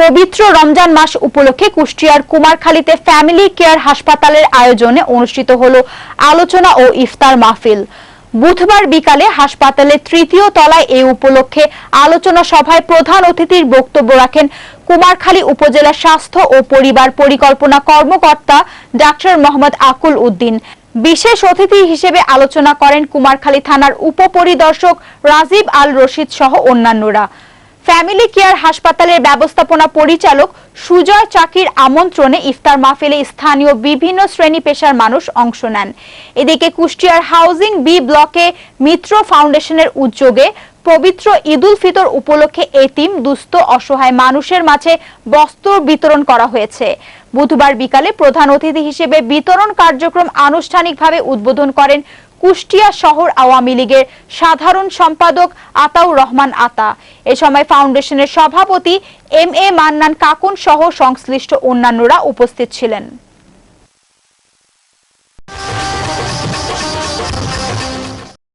পবিত্র রমজান মাস উপলক্ষে কুষ্টিয়ার কুমারখালীতে ফ্যামিলি কেয়ার হাসপাতালের আয়োজনে অনুষ্ঠিত হলো আলোচনা ও ইফতার মাহফিল। বুধবার বিকালে হাসপাতালের তৃতীয় তলায় এই উপলক্ষে আলোচনা সভায় প্রধান অতিথির বক্তব্য রাখেন কুমারখালী উপজেলা স্বাস্থ্য ও পরিবার পরিকল্পনা কর্মকর্তা ডাক্তার মোহাম্মদ আকুল উদ্দিন। বিশেষ অতিথি হিসেবে আলোচনা করেন কুমারখালী থানার উপপরিদর্শক রাজীব আল রশিদ সহ অন্যান্যরা। ফ্যামিলি কেয়ার হাসপাতালের ব্যবস্থাপনা পরিচালক সুজয় চাকির আমন্ত্রণে ইফতার মাহফিলে স্থানীয় বিভিন্ন শ্রেণি পেশার মানুষ অংশ নেন। এদিকে কুষ্টিয়ার হাউজিং বি ব্লকে মিত্র ফাউন্ডেশনের উদ্যোগে পবিত্র ঈদুল ফিতর উপলক্ষে এতিম দুস্থ, অসহায় মানুষের মাঝে বস্ত্র বিতরণ করা হয়েছে। বুধবার বিকালে প্রধান অতিথি হিসেবে বিতরণ কার্যক্রম আনুষ্ঠানিকভাবে উদ্বোধন করেন কুষ্টিয়া শহর আওয়ামী লীগের সাধারণ সম্পাদক আতাউর রহমান আতা। এ সময় ফাউন্ডেশনের সভাপতি এম এ মান্নান কাকুন সহ সংশ্লিষ্ট অন্যান্যরা উপস্থিত ছিলেন।